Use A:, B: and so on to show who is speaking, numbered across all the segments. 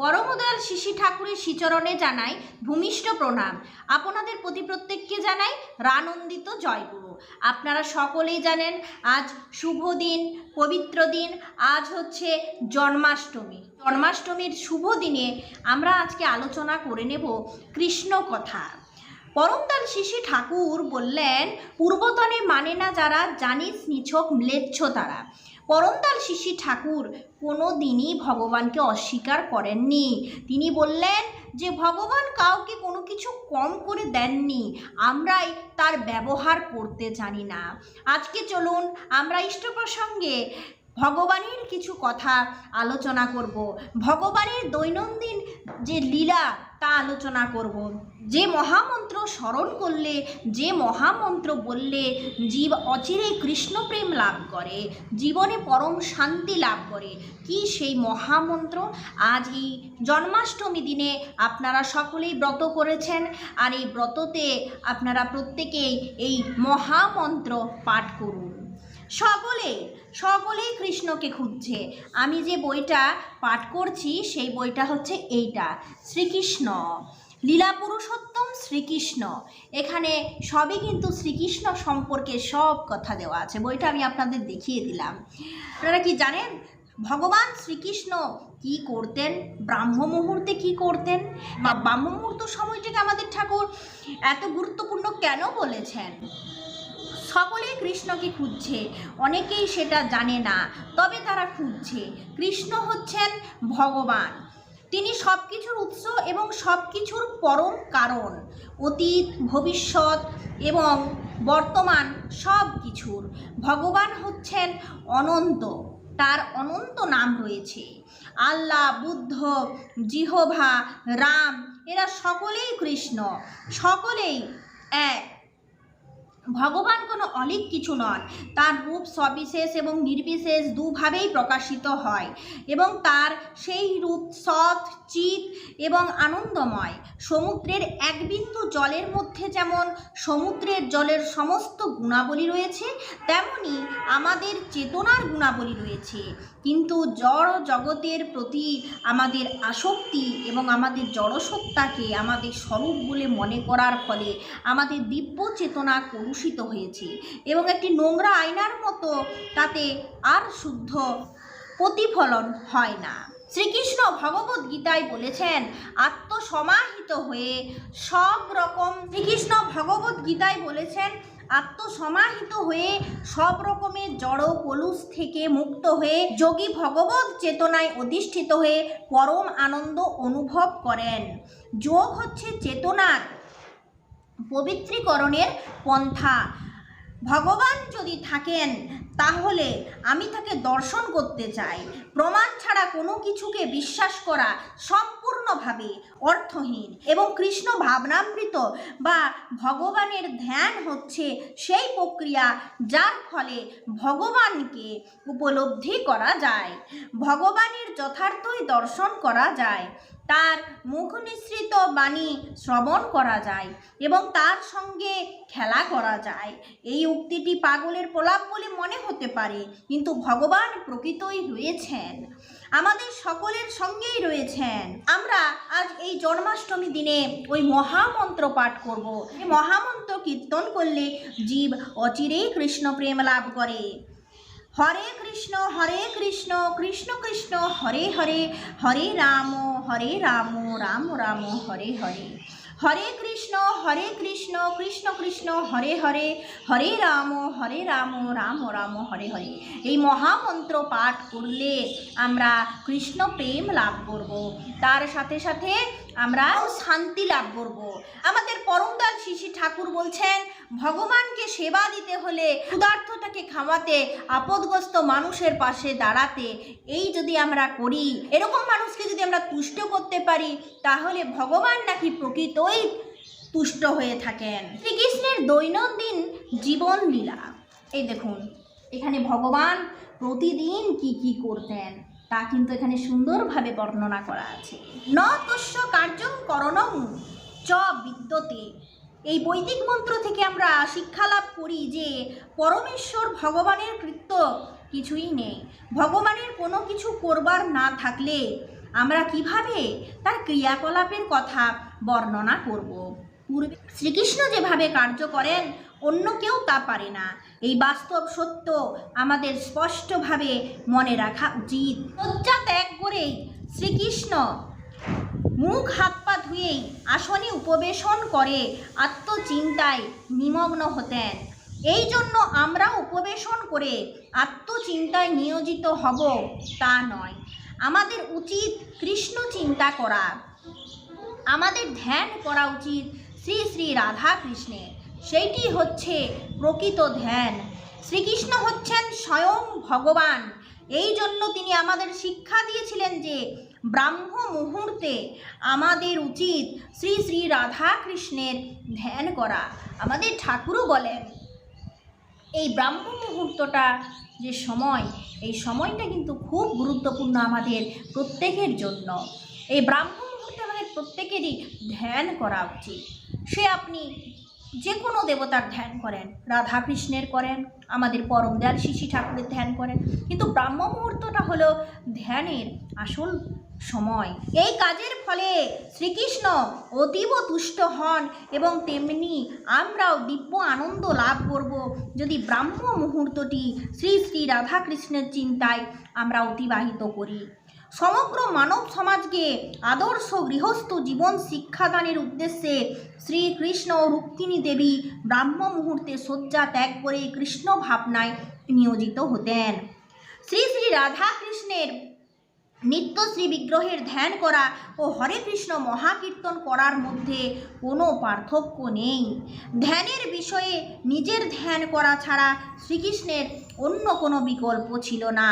A: পরমদয়াল শিশি ঠাকুরের শিচরণে জানাই ভূমিষ্ঠ প্রণাম আপনাদের প্রতি প্রত্যেককে জানাই রানন্দিত জয়গুরু আপনারা সকলেই জানেন আজ শুভ দিন পবিত্র দিন আজ হচ্ছে জন্মাষ্টমী জন্মাষ্টমীর শুভ দিনে আমরা আজকে আলোচনা করে নেব কৃষ্ণ কথা পরমদাল শিশি ঠাকুর বললেন পূর্বতনে মানে না যারা জানিস নিছক ম্লেচ্ছ তারা করণদাল শিশি ঠাকুর কোনো দিনই ভগবানকে অস্বীকার করেননি তিনি বললেন যে ভগবান কাউকে কোনো কিছু কম করে দেননি আমরাই তার ব্যবহার করতে জানি না আজকে চলুন আমরা ইষ্ট প্রসঙ্গে ভগবানের কিছু কথা আলোচনা করব। ভগবানের দৈনন্দিন যে লীলা তা আলোচনা করব। যে মহামন্ত্র স্মরণ করলে যে মহামন্ত্র বললে জীব অচিরে কৃষ্ণপ্রেম লাভ করে জীবনে পরম শান্তি লাভ করে কি সেই মহামন্ত্র আজ এই জন্মাষ্টমী দিনে আপনারা সকলেই ব্রত করেছেন আর এই ব্রততে আপনারা প্রত্যেকেই এই মহামন্ত্র পাঠ করুন সকলেই সকলেই কৃষ্ণকে খুঁজছে আমি যে বইটা পাঠ করছি সেই বইটা হচ্ছে এইটা শ্রীকৃষ্ণ লীলা পুরুষোত্তম শ্রীকৃষ্ণ এখানে সবই কিন্তু শ্রীকৃষ্ণ সম্পর্কে সব কথা দেওয়া আছে বইটা আমি আপনাদের দেখিয়ে দিলাম আপনারা কি জানেন ভগবান শ্রীকৃষ্ণ কি করতেন ব্রাহ্ম মুহূর্তে কি করতেন বা ব্রাহ্ম মুহূর্ত সময়টিকে আমাদের ঠাকুর এত গুরুত্বপূর্ণ কেন বলেছেন সকলেই কৃষ্ণকে খুঁজছে অনেকেই সেটা জানে না তবে তারা খুঁজছে কৃষ্ণ হচ্ছেন ভগবান তিনি সব কিছুর উৎস এবং সব কিছুর পরম কারণ অতীত ভবিষ্যৎ এবং বর্তমান সব কিছুর ভগবান হচ্ছেন অনন্ত তার অনন্ত নাম রয়েছে আল্লাহ বুদ্ধ জিহোভা রাম এরা সকলেই কৃষ্ণ সকলেই এক ভগবান কোনো অলিক কিছু নন তার রূপ সবিশেষ এবং নির্বিশেষ দুভাবেই প্রকাশিত হয় এবং তার সেই রূপ সৎ চিত এবং আনন্দময় সমুদ্রের এক বিন্দু জলের মধ্যে যেমন সমুদ্রের জলের সমস্ত গুণাবলী রয়েছে তেমনি আমাদের চেতনার গুণাবলী রয়েছে কিন্তু জড় জগতের প্রতি আমাদের আসক্তি এবং আমাদের জড়সত্তাকে আমাদের স্বরূপ বলে মনে করার ফলে আমাদের দিব্য চেতনা করু দূষিত হয়েছে এবং একটি নোংরা আয়নার মতো তাতে আর শুদ্ধ প্রতিফলন হয় না শ্রীকৃষ্ণ ভগবত গীতায় বলেছেন আত্মসমাহিত হয়ে সব রকম শ্রীকৃষ্ণ ভগবত গীতায় বলেছেন আত্মসমাহিত হয়ে সব রকমের জড় কলুষ থেকে মুক্ত হয়ে যোগী ভগবত চেতনায় অধিষ্ঠিত হয়ে পরম আনন্দ অনুভব করেন যোগ হচ্ছে চেতনার পবিত্রীকরণের পন্থা ভগবান যদি থাকেন তাহলে আমি তাকে দর্শন করতে চাই প্রমাণ ছাড়া কোনো কিছুকে বিশ্বাস করা সম্পূর্ণভাবে অর্থহীন এবং কৃষ্ণ ভাবনামৃত বা ভগবানের ধ্যান হচ্ছে সেই প্রক্রিয়া যার ফলে ভগবানকে উপলব্ধি করা যায় ভগবানের যথার্থই দর্শন করা যায় তার মুখ নিঃসৃত বাণী শ্রবণ করা যায় এবং তার সঙ্গে খেলা করা যায় এই উক্তিটি পাগলের প্রলাপ বলে মনে হতে পারে কিন্তু ভগবান প্রকৃতই রয়েছেন আমাদের সকলের সঙ্গেই রয়েছেন আমরা আজ এই জন্মাষ্টমী দিনে ওই মহামন্ত্র পাঠ করব এই মহামন্ত্র কীর্তন করলে জীব অচিরেই কৃষ্ণ প্রেম লাভ করে হরে কৃষ্ণ হরে কৃষ্ণ কৃষ্ণ কৃষ্ণ হরে হরে হরে রাম হরে রাম রাম রাম হরে হরে হরে কৃষ্ণ হরে কৃষ্ণ কৃষ্ণ কৃষ্ণ হরে হরে হরে রাম হরে রাম রাম রাম হরে হরে এই মহামন্ত্র পাঠ করলে আমরা কৃষ্ণ প্রেম লাভ করব তার সাথে সাথে আমরা শান্তি লাভ করব। আমাদের পরমদাল শিশি ঠাকুর বলছেন ভগবানকে সেবা দিতে হলে ক্ষুদার্থটাকে খাওয়াতে আপদগ্রস্ত মানুষের পাশে দাঁড়াতে এই যদি আমরা করি এরকম মানুষকে যদি আমরা তুষ্ট করতে পারি তাহলে ভগবান নাকি প্রকৃতই তুষ্ট হয়ে থাকেন শ্রীকৃষ্ণের দৈনন্দিন জীবন লীলা এই দেখুন এখানে ভগবান প্রতিদিন কি কি করতেন তা কিন্তু এখানে সুন্দরভাবে বর্ণনা করা আছে ন তস্য কার্যং করণং চ বিদ্যতে এই বৈদিক মন্ত্র থেকে আমরা শিক্ষা লাভ করি যে পরমেশ্বর ভগবানের কৃত্য কিছুই নেই ভগবানের কোনো কিছু করবার না থাকলে আমরা কিভাবে তার ক্রিয়াকলাপের কথা বর্ণনা করব পূর্বে শ্রীকৃষ্ণ যেভাবে কার্য করেন অন্য কেউ তা পারে না এই বাস্তব সত্য আমাদের স্পষ্টভাবে মনে রাখা উচিত লজ্জা ত্যাগ করেই শ্রীকৃষ্ণ মুখ হাত পা ধুয়েই আসনে উপবেশন করে আত্মচিন্তায় নিমগ্ন হতেন এই জন্য আমরা উপবেশন করে আত্মচিন্তায় নিয়োজিত হব তা নয় আমাদের উচিত কৃষ্ণ চিন্তা করা আমাদের ধ্যান করা উচিত শ্রী শ্রী রাধা কৃষ্ণের সেইটি হচ্ছে প্রকৃত ধ্যান শ্রীকৃষ্ণ হচ্ছেন স্বয়ং ভগবান এই জন্য তিনি আমাদের শিক্ষা দিয়েছিলেন যে ব্রাহ্ম মুহূর্তে আমাদের উচিত শ্রী শ্রী রাধা কৃষ্ণের ধ্যান করা আমাদের ঠাকুরও বলেন এই ব্রাহ্ম মুহূর্তটা যে সময় এই সময়টা কিন্তু খুব গুরুত্বপূর্ণ আমাদের প্রত্যেকের জন্য এই ব্রাহ্ম মুহূর্তে আমাদের প্রত্যেকেরই ধ্যান করা উচিত সে আপনি যে কোনো দেবতার ধ্যান করেন রাধা কৃষ্ণের করেন আমাদের পরমদার শিশি ঠাকুরের ধ্যান করেন কিন্তু ব্রাহ্ম মুহূর্তটা হলো ধ্যানের আসল সময় এই কাজের ফলে শ্রীকৃষ্ণ অতীব তুষ্ট হন এবং তেমনি আমরাও দিব্য আনন্দ লাভ করব যদি ব্রাহ্ম মুহূর্তটি শ্রী শ্রী রাধাকৃষ্ণের চিন্তায় আমরা অতিবাহিত করি সমগ্র মানব সমাজকে আদর্শ গৃহস্থ জীবন শিক্ষাদানের উদ্দেশ্যে শ্রীকৃষ্ণ ও রুক্তিনী দেবী ব্রাহ্ম মুহূর্তে শয্যা ত্যাগ করে কৃষ্ণ ভাবনায় নিয়োজিত হতেন শ্রী শ্রী রাধাকৃষ্ণের নিত্য শ্রী বিগ্রহের ধ্যান করা ও হরে কৃষ্ণ মহাকীর্তন করার মধ্যে কোনো পার্থক্য নেই ধ্যানের বিষয়ে নিজের ধ্যান করা ছাড়া শ্রীকৃষ্ণের অন্য কোনো বিকল্প ছিল না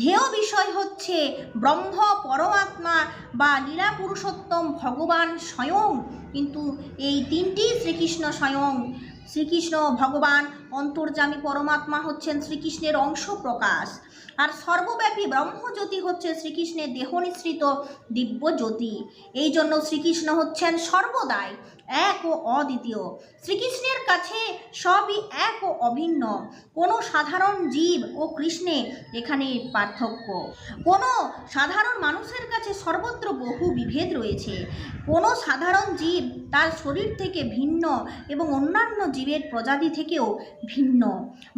A: ধ্যেয় বিষয় হচ্ছে ব্রহ্ম পরমাত্মা বা লীলা পুরুষোত্তম ভগবান স্বয়ং কিন্তু এই তিনটি শ্রীকৃষ্ণ স্বয়ং শ্রীকৃষ্ণ ভগবান অন্তর্যামী পরমাত্মা হচ্ছেন শ্রীকৃষ্ণের অংশ প্রকাশ আর সর্বব্যাপী ব্রহ্মজ্যোতি হচ্ছে শ্রীকৃষ্ণের দেহ নিঃসৃত দিব্য জ্যোতি এই জন্য শ্রীকৃষ্ণ হচ্ছেন সর্বদাই এক ও অদ্বিতীয় শ্রীকৃষ্ণের কাছে সবই এক ও অভিন্ন কোনো সাধারণ জীব ও কৃষ্ণে এখানে পার্থক্য কোনো সাধারণ মানুষের কাছে সর্বত্র বহু বিভেদ রয়েছে কোনো সাধারণ জীব তার শরীর থেকে ভিন্ন এবং অন্যান্য জীবের প্রজাতি থেকেও ভিন্ন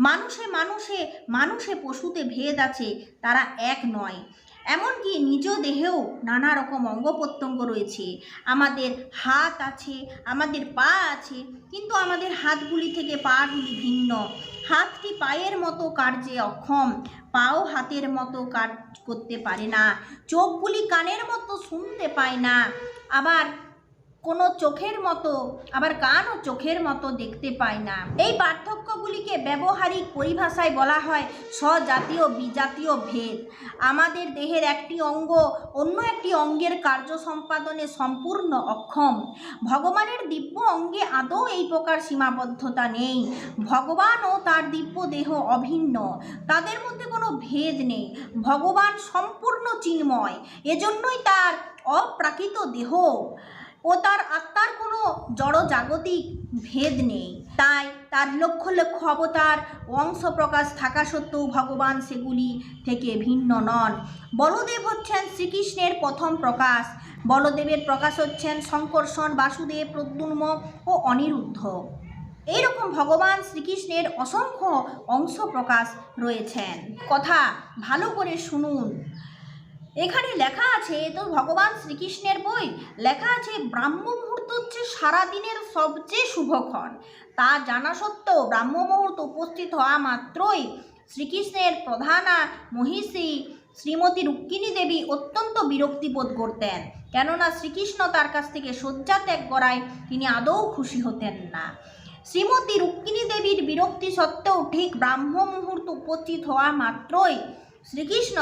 A: মানুষে মানুষে মানুষে পশুতে ভেদ আছে তারা এক নয় এমনকি নিজ দেহেও নানা রকম অঙ্গ প্রত্যঙ্গ রয়েছে আমাদের হাত আছে আমাদের পা আছে কিন্তু আমাদের হাতগুলি থেকে পাগুলি ভিন্ন হাতটি পায়ের মতো কার্যে অক্ষম পাও হাতের মতো কাজ করতে পারে না চোখগুলি কানের মতো শুনতে পায় না আবার কোনো চোখের মতো আবার কানও চোখের মতো দেখতে পায় না এই পার্থক্যগুলিকে ব্যবহারিক পরিভাষায় বলা হয় স্বজাতীয় বিজাতীয় ভেদ আমাদের দেহের একটি অঙ্গ অন্য একটি অঙ্গের কার্য সম্পাদনে সম্পূর্ণ অক্ষম ভগবানের দিব্য অঙ্গে আদৌ এই প্রকার সীমাবদ্ধতা নেই ভগবান ও তার দিব্য দেহ অভিন্ন তাদের মধ্যে কোনো ভেদ নেই ভগবান সম্পূর্ণ চিন্ময় এজন্যই তার অপ্রাকৃত দেহ ও তার আত্মার কোনো জাগতিক ভেদ নেই তাই তার লক্ষ লক্ষ অবতার অংশ প্রকাশ থাকা সত্ত্বেও ভগবান সেগুলি থেকে ভিন্ন নন বলদেব হচ্ছেন শ্রীকৃষ্ণের প্রথম প্রকাশ বলদেবের প্রকাশ হচ্ছেন শঙ্কর্ষণ বাসুদেব প্রদ্যুন্ম ও অনিরুদ্ধ এইরকম ভগবান শ্রীকৃষ্ণের অসংখ্য অংশ প্রকাশ রয়েছেন কথা ভালো করে শুনুন এখানে লেখা আছে তো ভগবান শ্রীকৃষ্ণের বই লেখা আছে ব্রাহ্ম মুহূর্ত হচ্ছে সারাদিনের সবচেয়ে শুভক্ষণ তা জানা সত্ত্বেও ব্রাহ্ম মুহূর্ত উপস্থিত হওয়া মাত্রই শ্রীকৃষ্ণের প্রধানা মহিষী শ্রীমতী রুক্মিণী দেবী অত্যন্ত বিরক্তি বোধ করতেন কেননা শ্রীকৃষ্ণ তার কাছ থেকে শয্যা ত্যাগ করায় তিনি আদৌ খুশি হতেন না শ্রীমতী রুক্মিণী দেবীর বিরক্তি সত্ত্বেও ঠিক ব্রাহ্ম মুহূর্ত উপস্থিত হওয়া মাত্রই শ্রীকৃষ্ণ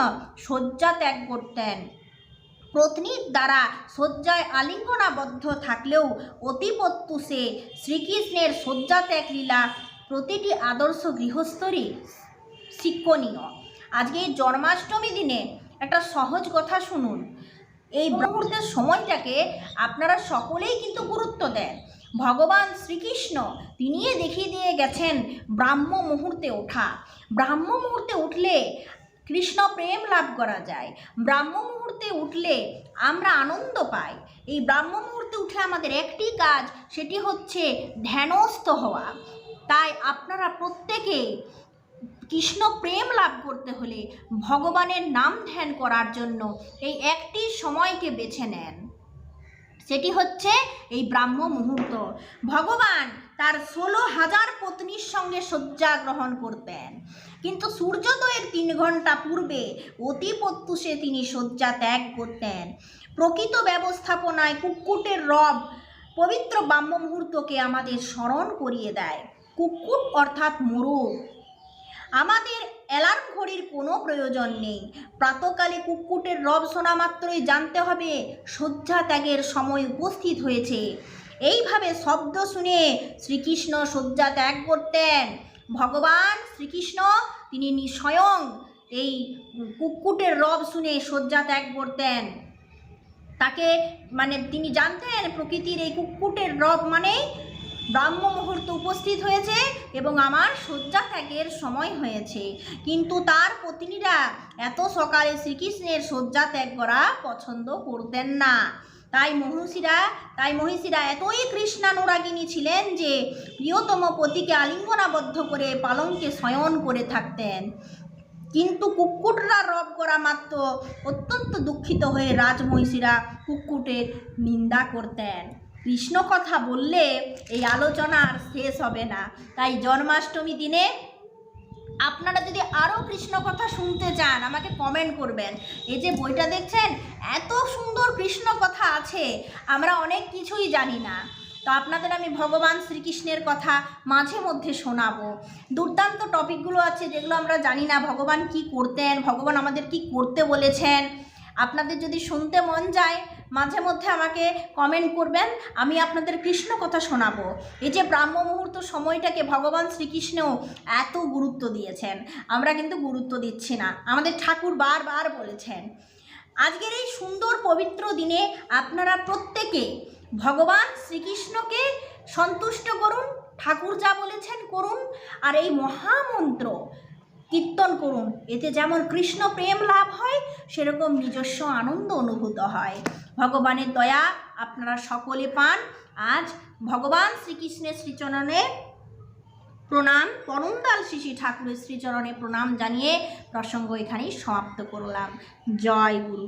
A: শয্যা ত্যাগ করতেন পত্নীর দ্বারা শয্যায় আলিঙ্গনাবদ্ধ থাকলেও সে শ্রীকৃষ্ণের শয্যা ত্যাগ লীলা প্রতিটি আদর্শ গৃহস্থরই শিক্ষণীয় আজকে জন্মাষ্টমী দিনে একটা সহজ কথা শুনুন এই ব্রহ্মের সময়টাকে আপনারা সকলেই কিন্তু গুরুত্ব দেন ভগবান শ্রীকৃষ্ণ তিনিই দেখিয়ে দিয়ে গেছেন ব্রাহ্ম মুহূর্তে ওঠা ব্রাহ্ম মুহূর্তে উঠলে কৃষ্ণ প্রেম লাভ করা যায় ব্রাহ্ম মুহূর্তে উঠলে আমরা আনন্দ পাই এই ব্রাহ্ম মুহূর্তে উঠে আমাদের একটি কাজ সেটি হচ্ছে ধ্যানস্থ হওয়া তাই আপনারা প্রত্যেকেই কৃষ্ণ প্রেম লাভ করতে হলে ভগবানের নাম ধ্যান করার জন্য এই একটি সময়কে বেছে নেন সেটি হচ্ছে এই ব্রাহ্ম মুহূর্ত ভগবান তার ষোলো হাজার পত্নীর সঙ্গে শয্যা গ্রহণ করতেন কিন্তু সূর্যোদয়ের তিন ঘন্টা পূর্বে অতি প্রত্যুষে তিনি শয্যা ত্যাগ করতেন প্রকৃত ব্যবস্থাপনায় কুকুটের রব পবিত্র ব্রাহ্ম মুহূর্তকে আমাদের স্মরণ করিয়ে দেয় কুক্কুট অর্থাৎ মরু আমাদের অ্যালার্ম ঘড়ির কোনো প্রয়োজন নেই প্রাতকালে কুক্কুটের রব শোনা মাত্রই জানতে হবে শয্যা ত্যাগের সময় উপস্থিত হয়েছে এইভাবে শব্দ শুনে শ্রীকৃষ্ণ শয্যা ত্যাগ করতেন ভগবান শ্রীকৃষ্ণ তিনি স্বয়ং এই কুক্কুটের রব শুনে শয্যা ত্যাগ করতেন তাকে মানে তিনি জানতেন প্রকৃতির এই কুক্কুটের রব মানেই ব্রাহ্ম মুহূর্ত উপস্থিত হয়েছে এবং আমার শয্যা ত্যাগের সময় হয়েছে কিন্তু তার পত্নীরা এত সকালে শ্রীকৃষ্ণের শয্যা ত্যাগ করা পছন্দ করতেন না তাই মহর্ষিরা তাই মহিষীরা এতই কৃষ্ণানুরাগিনী ছিলেন যে প্রিয়তম পতিকে আলিঙ্গনাবদ্ধ করে পালঙ্কে শয়ন করে থাকতেন কিন্তু কুকুটরা রব করা মাত্র অত্যন্ত দুঃখিত হয়ে রাজমহিষীরা কুকুটের নিন্দা করতেন কৃষ্ণ কথা বললে এই আলোচনা আর শেষ হবে না তাই জন্মাষ্টমী দিনে আপনারা যদি আরও কৃষ্ণ কথা শুনতে চান আমাকে কমেন্ট করবেন এই যে বইটা দেখছেন এত সুন্দর কৃষ্ণ কথা আছে আমরা অনেক কিছুই জানি না তো আপনাদের আমি ভগবান শ্রীকৃষ্ণের কথা মাঝে মধ্যে শোনাবো দুর্দান্ত টপিকগুলো আছে যেগুলো আমরা জানি না ভগবান কি করতেন ভগবান আমাদের কি করতে বলেছেন আপনাদের যদি শুনতে মন যায় মাঝে মধ্যে আমাকে কমেন্ট করবেন আমি আপনাদের কৃষ্ণ কথা শোনাবো এই যে ব্রাহ্ম মুহূর্ত সময়টাকে ভগবান শ্রীকৃষ্ণও এত গুরুত্ব দিয়েছেন আমরা কিন্তু গুরুত্ব দিচ্ছি না আমাদের ঠাকুর বারবার বলেছেন আজকের এই সুন্দর পবিত্র দিনে আপনারা প্রত্যেকে ভগবান শ্রীকৃষ্ণকে সন্তুষ্ট করুন ঠাকুর যা বলেছেন করুন আর এই মহামন্ত্র কীর্তন করুন এতে যেমন কৃষ্ণ প্রেম লাভ হয় সেরকম নিজস্ব আনন্দ অনুভূত হয় ভগবানের দয়া আপনারা সকলে পান আজ ভগবান শ্রীকৃষ্ণের শ্রীচরণে প্রণাম পরমদাল শ্রী ঠাকুরের শ্রীচরণে প্রণাম জানিয়ে প্রসঙ্গ এখানেই সমাপ্ত করলাম জয় গুরু